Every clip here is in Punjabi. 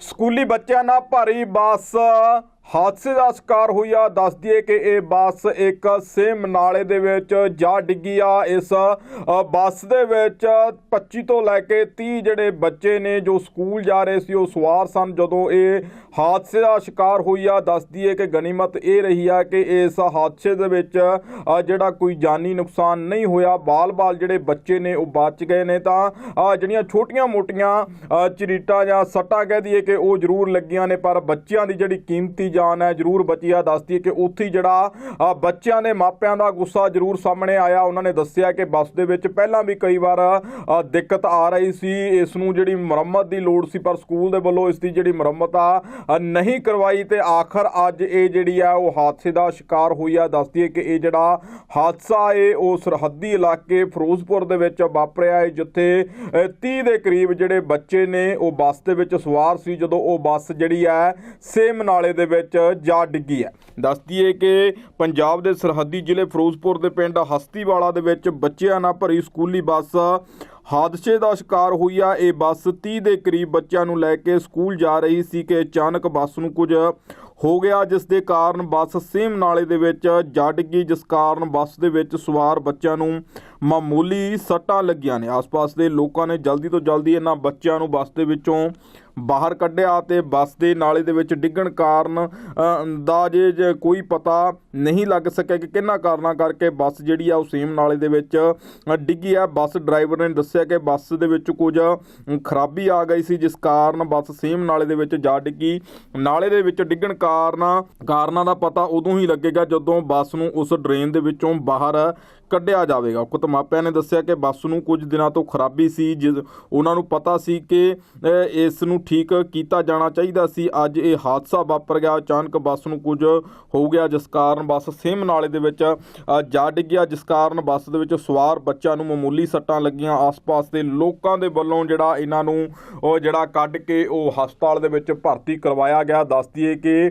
ਸਕੂਲੀ ਬੱਚਿਆਂ ਨਾਲ ਭਾਰੀ ਬੱਸ ਹਾਦਸੇ ਦਾ ਸ਼ਿਕਾਰ ਹੋਈ ਆ ਦੱਸ ਦਈਏ ਕਿ ਇਹ ਬੱਸ ਇੱਕ ਸੇਮ ਨਾਲੇ ਦੇ ਵਿੱਚ ਜਾ ਡਿੱਗੀ ਆ। ਇਸ ਬੱਸ ਦੇ ਵਿੱਚ 25 ਤੋਂ ਲੈ ਕੇ 30 ਜਿਹੜੇ ਬੱਚੇ ਨੇ ਜੋ ਸਕੂਲ ਜਾ ਰਹੇ ਸੀ, ਉਹ ਸਵਾਰ ਸਨ। ਜਦੋਂ ਇਹ ਹਾਦਸੇ ਦਾ ਸ਼ਿਕਾਰ ਹੋਈ ਆ ਦੱਸ ਦਈਏ ਕਿ ਗਨੀਮਤ ਇਹ ਰਹੀ ਆ ਕਿ ਇਸ ਹਾਦਸੇ ਦੇ ਵਿੱਚ ਜਿਹੜਾ ਕੋਈ ਜਾਨੀ ਨੁਕਸਾਨ ਨਹੀਂ ਹੋਇਆ। ਬਾਲ-ਬਾਲ ਜਿਹੜੇ ਬੱਚੇ ਨੇ, ਉਹ ਬਚ ਗਏ ਨੇ ਤਾਂ ਜਿਹੜੀਆਂ ਛੋਟੀਆਂ-ਮੋਟੀਆਂ ਚਰੀਟਾਂ ਜਾਂ ਸੱਟਾਂ ਕਹਿ ਦਈਏ ਕਿ ਉਹ ਜ਼ਰੂਰ ਲੱਗੀਆਂ ਨੇ, ਪਰ ਬੱਚਿਆਂ ਦੀ ਜਿਹੜੀ ਕੀਮਤੀ ਜਾਨ ਹੈ ਜ਼ਰੂਰ ਬਚੀ ਆ। ਦੱਸਦੀ ਕਿ ਉੱਥੇ ਜਿਹੜਾ ਬੱਚਿਆਂ ਦੇ ਮਾਪਿਆਂ ਦਾ ਗੁੱਸਾ ਜ਼ਰੂਰ ਸਾਹਮਣੇ ਆਇਆ। ਉਹਨਾਂ ਨੇ ਦੱਸਿਆ ਕਿ ਬੱਸ ਦੇ ਵਿੱਚ ਪਹਿਲਾਂ ਵੀ ਕਈ ਵਾਰ ਦਿੱਕਤ ਆ ਰਹੀ ਸੀ। ਇਸ ਨੂੰ ਜਿਹੜੀ ਮੁਰੰਮਤ ਦੀ ਲੋੜ ਸੀ ਪਰ ਸਕੂਲ ਦੇ ਵੱਲੋਂ ਇਸ ਦੀ ਜਿਹੜੀ ਮੁਰੰਮਤ ਆ ਨਹੀਂ ਕਰਵਾਈ ਤੇ ਆਖਰ ਅੱਜ ਇਹ ਜਿਹੜੀ ਆ ਉਹ ਹਾਦਸੇ ਦਾ ਸ਼ਿਕਾਰ ਹੋਈ ਆ। ਦੱਸਦੀ ਹੈ ਕਿ ਇਹ ਜਿਹੜਾ ਹਾਦਸਾ ਏ ਉਹ ਸਰਹੱਦੀ ਇਲਾਕੇ ਫਿਰੋਜ਼ਪੁਰ ਦੇ ਵਿੱਚ ਵਾਪਰਿਆ ਏ ਜਿੱਥੇ ਅ, 30 ਦੇ ਕਰੀਬ ਜਿਹੜੇ ਬੱਚੇ ਨੇ ਉਹ ਬੱਸ ਦੇ ਵਿੱਚ ਸਵਾਰ ਸੀ। ਜਦੋਂ ਉਹ ਬੱਸ ਜਿਹੜੀ ਹੈ ਸੇਮ ਨਾਲੇ ਦੇ ਵਿੱਚ ਜਾ ਡਿੱਗੀ ਹੈ। ਦੱਸਦੀ ਹੈ ਕਿ ਪੰਜਾਬ ਦੇ ਸਰਹੱਦੀ ਜ਼ਿਲ੍ਹੇ ਫਿਰੋਜ਼ਪੁਰ ਦੇ ਪਿੰਡ ਹਸਤੀਵਾਲਾ ਦੇ ਵਿੱਚ ਬੱਚਿਆਂ ਨਾਲ ਭਰੀ ਸਕੂਲੀ ਬੱਸ ਹਾਦਸੇ ਦਾ ਸ਼ਿਕਾਰ ਹੋਈ ਆ। ਇਹ ਬੱਸ 30 ਦੇ ਕਰੀਬ ਬੱਚਿਆਂ ਨੂੰ ਲੈ ਕੇ ਸਕੂਲ ਜਾ ਰਹੀ ਸੀ ਕਿ ਅਚਾਨਕ ਬੱਸ ਨੂੰ ਕੁਝ ਹੋ ਗਿਆ, ਜਿਸ ਦੇ ਕਾਰਨ ਬੱਸ ਸੇਮ ਨਾਲੇ ਦੇ ਵਿੱਚ ਜਾ ਗਈ ਜਿਸ ਕਾਰਨ ਬੱਸ ਦੇ ਵਿੱਚ ਸਵਾਰ ਬੱਚਿਆਂ ਨੂੰ ਮਾਮੂਲੀ ਸੱਟਾਂ ਲੱਗੀਆਂ ਨੇ। ਆਸ-ਪਾਸ ਦੇ ਲੋਕਾਂ ਨੇ ਜਲਦੀ ਤੋਂ ਜਲਦੀ ਇਹਨਾਂ ਬੱਚਿਆਂ ਨੂੰ ਬੱਸ ਦੇ ਵਿੱਚੋਂ ਬਾਹਰ ਕੱਢਿਆ ਤੇ ਬੱਸ ਦੇ ਨਾਲੇ ਦੇ ਵਿੱਚ ਡਿੱਗਣ ਕਾਰਨ ਦਾ ਅੰਦਾਜ਼ੇ ਜੇ ਕੋਈ ਪਤਾ ਨਹੀਂ ਲੱਗ ਸਕਿਆ ਕਿ ਕਿੰਨਾ ਕਾਰਨਾਂ ਕਰਕੇ ਬੱਸ ਜਿਹੜੀ ਆ ਉਹ ਸੇਮ ਨਾਲੇ ਦੇ ਵਿੱਚ ਡਿੱਗੀ ਆ। ਬੱਸ ਡਰਾਈਵਰ ਨੇ ਦੱਸਿਆ ਕਿ ਬੱਸ ਦੇ ਵਿੱਚ ਕੁਝ ਖਰਾਬੀ ਆ ਗਈ ਸੀ, ਜਿਸ ਕਾਰਨ ਬੱਸ ਸੇਮ ਨਾਲੇ ਦੇ ਵਿੱਚ ਜਾ ਡਿੱਗੀ। ਨਾਲੇ ਦੇ ਵਿੱਚ ਡਿੱਗਣ ਕਾਰਨਾਂ ਕਾਰਨਾਂ ਦਾ ਪਤਾ ਉਦੋਂ ਹੀ ਲੱਗੇਗਾ ਜਦੋਂ ਬੱਸ ਨੂੰ ਉਸ ਡਰੇਨ ਦੇ ਵਿੱਚੋਂ ਬਾਹਰ ਕੱਢਿਆ ਜਾਵੇਗਾ। ਉਕਤ ਮਾਪਿਆਂ ਨੇ ਦੱਸਿਆ ਕਿ ਬੱਸ ਨੂੰ ਕੁਝ ਦਿਨਾਂ ਤੋਂ ਖਰਾਬੀ ਸੀ ਜਿਸ ਉਹਨਾਂ ਨੂੰ ਪਤਾ ਸੀ ਕਿ ਇਸ ਨੂੰ ਠੀਕ ਕੀਤਾ ਜਾਣਾ ਚਾਹੀਦਾ ਸੀ। ਅੱਜ ਇਹ ਹਾਦਸਾ ਵਾਪਰ ਗਿਆ। ਅਚਾਨਕ ਬੱਸ ਨੂੰ ਕੁਝ ਹੋ ਗਿਆ ਜਿਸ ਕਾਰਨ ਬੱਸ ਸੇਮ ਨਾਲੇ ਦੇ ਵਿੱਚ ਅ, ਜਾ ਡਿੱਗਿਆ ਜਿਸ ਕਾਰਨ ਬੱਸ ਦੇ ਵਿੱਚ ਸਵਾਰ ਬੱਚਿਆਂ ਨੂੰ ਮਾਮੂਲੀ ਸੱਟਾਂ ਲੱਗੀਆਂ। ਆਸ-ਪਾਸ ਦੇ ਲੋਕਾਂ ਦੇ ਵੱਲੋਂ ਜਿਹੜਾ ਇਹਨਾਂ ਨੂੰ ਉਹ ਜਿਹੜਾ ਕੱਢ ਕੇ ਉਹ ਹਸਪਤਾਲ ਦੇ ਵਿੱਚ ਭਰਤੀ ਕਰਵਾਇਆ ਗਿਆ। ਦੱਸਦੀ ਹੈ ਕਿ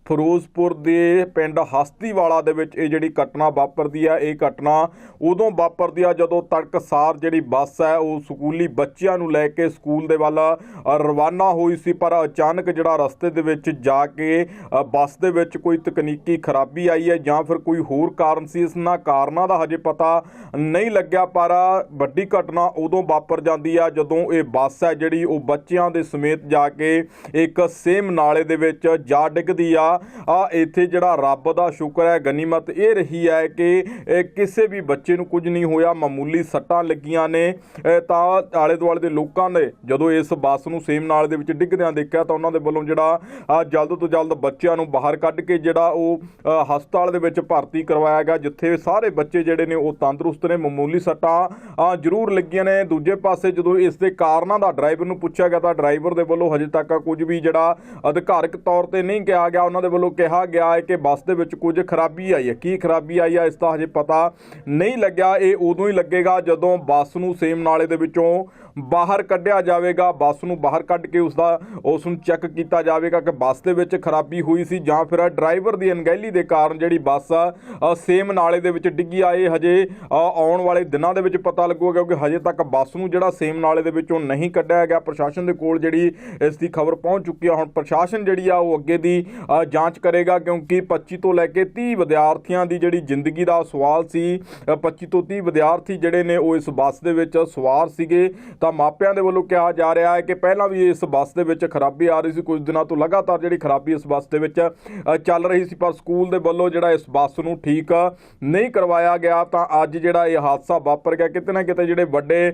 ਫਿਰੋਜ਼ਪੁਰ ਦੇ ਪਿੰਡ ਹਸਤੀਵਾਲਾ ਦੇ ਵਿੱਚ ਇਹ ਜਿਹੜੀ ਘਟਨਾ ਵਾਪਰਦੀ ਆ, ਇਹ ਘਟਨਾ ਉਦੋਂ ਵਾਪਰਦੀ ਆ ਜਦੋਂ ਤੜਕਸਾਰ ਜਿਹੜੀ ਬੱਸ ਹੈ, ਉਹ ਸਕੂਲੀ ਬੱਚਿਆਂ ਨੂੰ ਲੈ ਕੇ ਸਕੂਲ ਦੇ ਵੱਲ ਰਵਾਨਾ ਹੋਈ ਸੀ। ਪਰ ਅਚਾਨਕ ਜਿਹੜਾ ਰਸਤੇ ਦੇ ਵਿੱਚ ਜਾ ਕੇ ਬੱਸ ਦੇ ਵਿੱਚ ਕੋਈ ਤਕਨੀਕੀ ਖਰਾਬੀ ਆਈ ਹੈ ਜਾਂ ਫਿਰ ਕੋਈ ਹੋਰ ਕਾਰਨ ਸੀ ਇਸ ਨਾਲ ਕਾਰਨਾਂ ਦਾ ਹਜੇ ਪਤਾ ਨਹੀਂ ਲੱਗਿਆ। ਪਰ ਵੱਡੀ ਘਟਨਾ ਉਦੋਂ ਵਾਪਰ ਜਾਂਦੀ ਆ ਜਦੋਂ ਇਹ ਬੱਸ ਹੈ ਜਿਹੜੀ ਉਹ ਬੱਚਿਆਂ ਦੇ ਸਮੇਤ ਜਾ ਕੇ ਇੱਕ ਸੇਮ ਨਾਲੇ ਦੇ ਵਿੱਚ ਜਾ ਡਿੱਗਦੀ ਆ। ਆ ਇੱਥੇ ਜਿਹੜਾ ਰੱਬ ਦਾ ਸ਼ੁਕਰ ਹੈ, ਗਨੀਮਤ ਇਹ ਰਹੀ ਹੈ ਕਿ ਕਿਸੇ ਵੀ ਬੱਚੇ ਨੂੰ ਕੁਝ ਨਹੀਂ ਹੋਇਆ, ਮਾਮੂਲੀ ਸੱਟਾਂ ਲੱਗੀਆਂ ਨੇ। ਤਾਂ ਆਲੇ ਦੁਆਲੇ ਦੇ ਲੋਕਾਂ ਨੇ ਜਦੋਂ ਇਸ ਬੱਸ ਨੂੰ ਸੇਮ ਨਾਲ ਦੇ ਵਿੱਚ ਡਿੱਗਦਿਆਂ ਦੇਖਿਆ ਤਾਂ ਉਹਨਾਂ ਦੇ ਵੱਲੋਂ ਜਿਹੜਾ ਜਲਦ ਤੋਂ ਜਲਦ ਬੱਚਿਆਂ ਨੂੰ ਬਾਹਰ ਕੱਢ ਕੇ ਜਿਹੜਾ ਉਹ ਹਸਪਤਾਲ ਦੇ ਵਿੱਚ ਭਰਤੀ ਕਰਵਾਇਆ ਗਿਆ, ਜਿੱਥੇ ਸਾਰੇ ਬੱਚੇ ਜਿਹੜੇ ਨੇ ਉਹ ਤੰਦਰੁਸਤ ਨੇ, ਮਾਮੂਲੀ ਸੱਟਾਂ ਜ਼ਰੂਰ ਲੱਗੀਆਂ ਨੇ। ਦੂਜੇ ਪਾਸੇ ਜਦੋਂ ਇਸ ਦੇ ਕਾਰਨਾਂ ਦਾ ਡਰਾਈਵਰ ਨੂੰ ਪੁੱਛਿਆ ਗਿਆ ਤਾਂ ਡਰਾਈਵਰ ਦੇ ਵੱਲੋਂ ਹਜੇ ਤੱਕ ਕੁਝ ਵੀ ਜਿਹੜਾ ਅਧਿਕਾਰਕ ਤੌਰ ਤੇ ਨਹੀਂ ਕਿਹਾ ਗਿਆ, ਉਹਨਾਂ ਦੇ ਵੱਲੋਂ ਕਿਹਾ ਗਿਆ ਹੈ ਕਿ ਬੱਸ ਦੇ ਵਿੱਚ ਕੁਝ ਖਰਾਬੀ ਆਈ ਹੈ। ਕੀ ਖਰਾਬੀ ਆਈ ਹੈ, ਇਸ ਦਾ ਹਜੇ ਪਤਾ ਨਹੀਂ ਲੱਗਿਆ। ਇਹ ਉਦੋਂ ਹੀ ਲੱਗੇਗਾ ਜਦੋਂ ਬੱਸ ਨੂੰ ਸੇਮ ਨਾਲੇ ਦੇ ਵਿੱਚੋਂ ਬਾਹਰ ਕੱਢਿਆ ਜਾਵੇਗਾ ਬੱਸ ਨੂੰ ਬਾਹਰ ਕੱਢ ਕੇ ਉਸ ਦਾ ਉਸ ਨੂੰ ਚੈੱਕ ਕੀਤਾ ਜਾਵੇਗਾ ਕਿ ਬੱਸ ਦੇ ਵਿੱਚ ਖਰਾਬੀ ਹੋਈ ਸੀ ਜਾਂ ਫਿਰ ਡਰਾਈਵਰ ਦੀ ਅਣਗਹਿਲੀ ਦੇ ਕਾਰਨ ਜਿਹੜੀ ਬੱਸ ਅ, ਸੇਮ ਨਾਲੇ ਦੇ ਵਿੱਚ ਡਿੱਗੀ ਆ। ਇਹ ਹਜੇ ਆਉਣ ਵਾਲੇ ਦਿਨਾਂ ਦੇ ਵਿੱਚ ਪਤਾ ਲੱਗੂਗਾ ਕਿਉਂਕਿ ਹਜੇ ਤੱਕ ਬੱਸ ਨੂੰ ਜਿਹੜਾ ਸੇਮ ਨਾਲੇ ਦੇ ਵਿੱਚੋਂ ਨਹੀਂ ਕੱਢਿਆ ਗਿਆ। ਪ੍ਰਸ਼ਾਸਨ ਦੇ ਕੋਲ ਜਿਹੜੀ ਇਸ ਦੀ ਖਬਰ ਪਹੁੰਚ ਚੁੱਕੀ ਆ। ਹੁਣ ਪ੍ਰਸ਼ਾਸਨ ਜਿਹੜੀ ਆ ਉਹ ਅੱਗੇ ਦੀ ਜਾਂਚ ਕਰੇਗਾ ਕਿਉਂਕਿ 25 ਤੋਂ ਲੈ ਕੇ 30 ਵਿਦਿਆਰਥੀਆਂ ਦੀ ਜਿਹੜੀ ਜ਼ਿੰਦਗੀ ਦਾ ਸਵਾਲ ਸੀ ਅ, 25 ਤੋਂ 30 ਵਿਦਿਆਰਥੀ ਜਿਹੜੇ ਨੇ ਉਹ ਇਸ ਬੱਸ ਦੇ ਵਿੱਚ ਸਵਾਰ ਸੀਗੇ। ਤਾਂ ਮਾਪਿਆਂ ਦੇ ਵੱਲੋਂ ਕਿਹਾ ਜਾ ਰਿਹਾ ਹੈ ਕਿ ਪਹਿਲਾਂ ਵੀ ਇਸ ਬੱਸ ਦੇ ਵਿੱਚ ਖਰਾਬੀ ਆ ਰਹੀ ਸੀ, ਕੁਝ ਦਿਨਾਂ ਤੋਂ ਲਗਾਤਾਰ ਜਿਹੜੀ ਖਰਾਬੀ ਇਸ ਬੱਸ ਦੇ ਵਿੱਚ ਚੱਲ ਰਹੀ ਸੀ। ਪਰ ਸਕੂਲ ਦੇ ਵੱਲੋਂ ਜਿਹੜਾ ਇਸ ਬੱਸ ਨੂੰ ਠੀਕ ਨਹੀਂ ਕਰਵਾਇਆ ਗਿਆ, ਤਾਂ ਅੱਜ ਜਿਹੜਾ ਇਹ ਹਾਦਸਾ ਵਾਪਰ ਗਿਆ, ਕਿਤੇ ਨਾ ਕਿਤੇ ਜਿਹੜੇ ਵੱਡੇ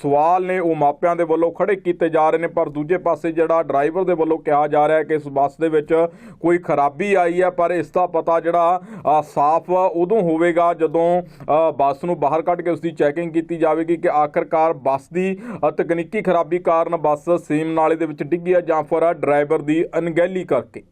ਸਵਾਲ ਨੇ ਉਹ ਮਾਪਿਆਂ ਦੇ ਵੱਲੋਂ ਖੜੇ ਕੀਤੇ ਜਾ ਰਹੇ ਨੇ। ਪਰ ਦੂਜੇ ਪਾਸੇ ਜਿਹੜਾ ਡਰਾਈਵਰ ਦੇ ਵੱਲੋਂ ਕਿਹਾ ਜਾ ਰਿਹਾ ਹੈ ਕਿ ਇਸ ਬੱਸ ਦੇ ਵਿੱਚ ਕੋਈ ਖਰਾਬੀ ਆਈ ਹੈ, ਪਰ ਇਸ ਦਾ ਪਤਾ ਜਿਹੜਾ ਸਾਫ਼ ਉਦੋਂ ਹੋਵੇਗਾ ਜਦੋਂ ਬੱਸ ਨੂੰ ਬਾਹਰ ਕੱਢ ਕੇ ਉਸ ਦੀ ਚੈਕਿੰਗ ਕੀਤੀ ਜਾਵੇਗੀ ਕਿ ਆਖਰਕਾਰ ਬੱਸ ਦੀ ਤਕਨੀਕੀ ਖਰਾਬੀ ਕਾਰਨ ਬੱਸ ਸੀਮ ਨਾਲੇ ਦੇ ਵਿੱਚ ਡਿੱਗੀ ਹੈ ਜਾਂ ਫਿਰ ਡਰਾਈਵਰ ਦੀ ਅਣਗਹਿਲੀ ਕਰਕੇ।